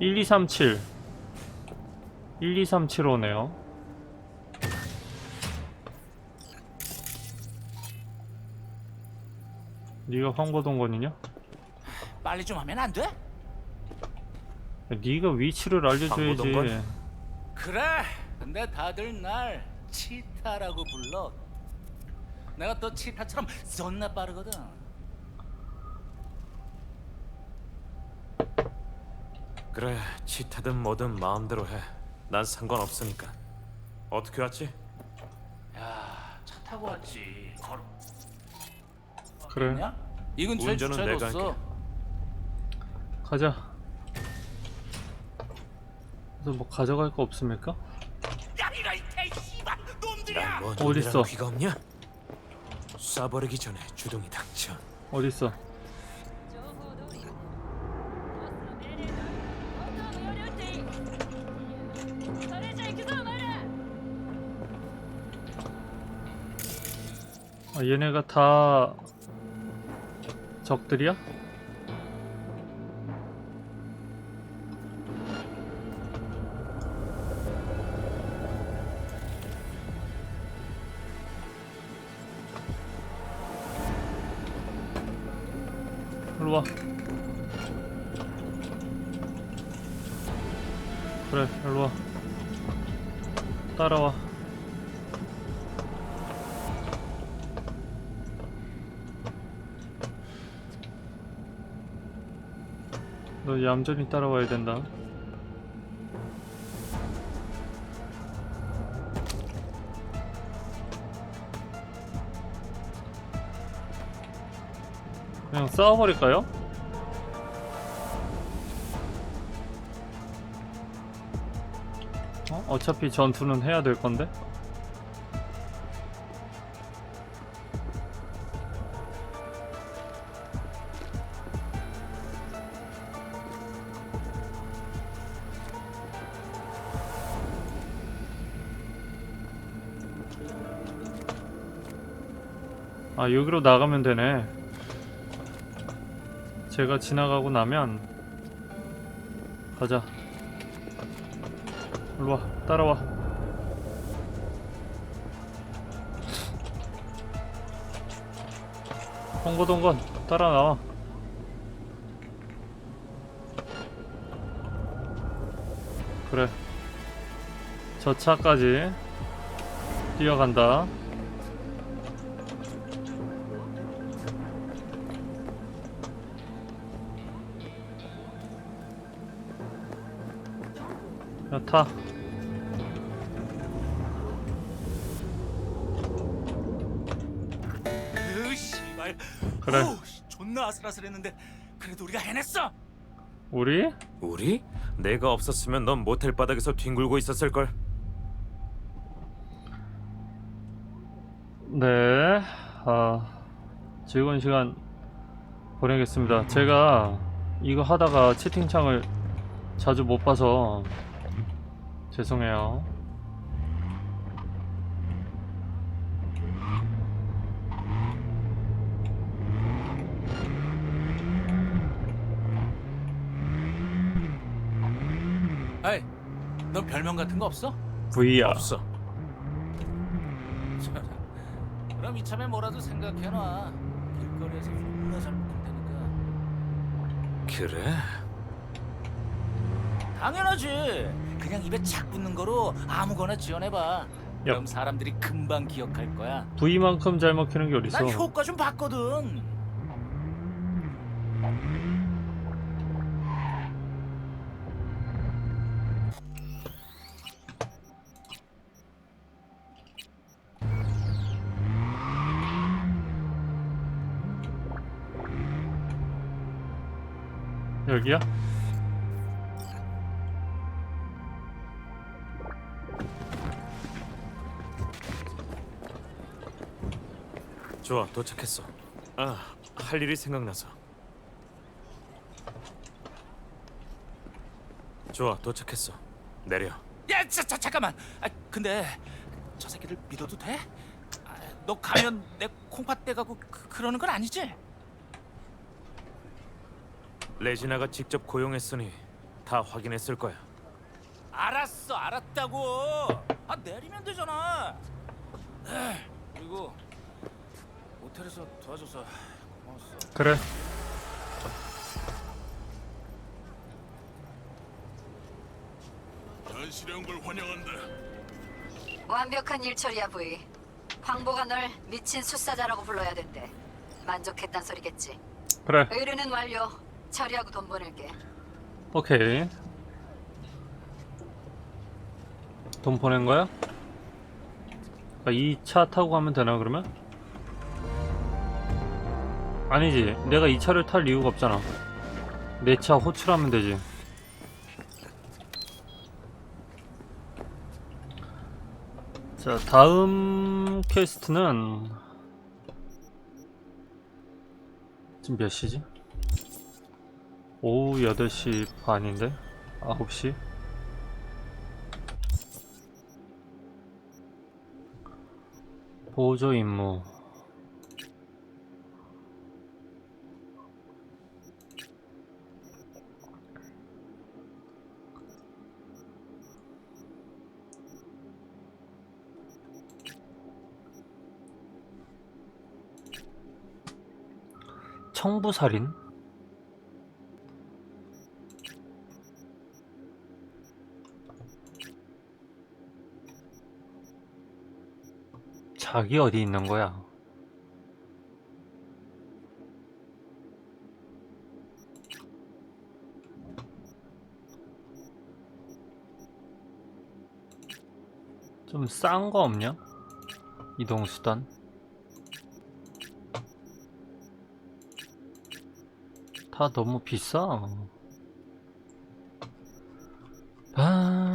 1237 12375네요 네가 황보동건이냐? 빨리 좀 하면 안 돼? 네가 위치를 알려줘야지 황보동건? 그래. 근데 다들 날 치타라고 불러. 내가 또 치타처럼 존나 빠르거든. 그래 치타든 뭐든 마음대로 해 난 상관없으니까 어떻게 왔지? 야, 차 타고 왔지. 걸어. 그래 냐? 이 근처에 운전은 내가. 할게. 가자 그래서 뭐 가져갈 거 없습니까? 야, 이거 이 개씨발 놈들이야. 난뭐 어딨어? 귀가 없냐? 쏴버리기 전에 주둥이 닥쳐 어딨어 아, 얘네가 다 적들이야? 일로 와. 그래, 일로 와. 따라와. 너 얌전히 따라와야 된다. 그냥 싸워버릴까요? 어? 어차피 전투는 해야 될 건데? 아 여기로 나가면 되네. 제가 지나가고 나면 가자. 일로와 따라와. 홍보동건 따라 나와. 그래. 저 차까지 뛰어간다 야, 타. 으 씨발. 그래. 어우, 씨, 존나 아슬아슬했는데 그래도 우리가 해냈어. 우리? 우리? 내가 없었으면 넌 모텔 바닥에서 뒹굴고 있었을 걸 네. 아, 즐거운 시간 보내겠습니다. 제가 이거 하다가 채팅창을 자주 못 봐서 죄송해요. 아이, 넌 별명 같은 거 없어? VR. 없어 그럼 이참에 뭐라도 생각해놔. 길거리에서 존나 잘 먹을 테니까. 그래? 당연하지. 그냥 입에 착 붙는 거로 아무거나 지어내봐. 그럼 사람들이 금방 기억할 거야. V만큼 잘 먹히는 게 어딨어? 난 효과 좀 봤거든. 여기야? 좋아 도착했어 아 할 일이 생각나서 좋아 도착했어 내려 야, 자, 자, 잠깐만. 아, 근데 저 새끼를 믿어도 돼? 아, 너 가면 내 콩팥 떼가고 그, 그러는 건 아니지? 레지나가 직접 고용했으니 다 확인했을 거야. 알았어, 알았다고. 아 내리면 되잖아. 에, 그리고 모텔에서 도와줘서 고마웠어. 그래. 현실의 걸 환영한다. 완벽한 일 처리야 부이. 황보가 널 미친 수사자라고 불러야 된대. 만족했단 소리겠지. 그래. 의뢰는 완료. 처리하고 돈 보낼게. 오케이. 돈 보낸 거야? 아, 이차 타고 가면 되나 그러면? 아니지. 내가 이 차를 탈 이유가 없잖아. 내 차 호출하면 되지. 자, 다음 퀘스트는 지금 몇 시지? 오후 8시 반인데? 9시? 보조 임무 청부살인? 자기 어디 있는 거야? 좀 싼 거 없냐? 이동수단? 다 너무 비싸. 아,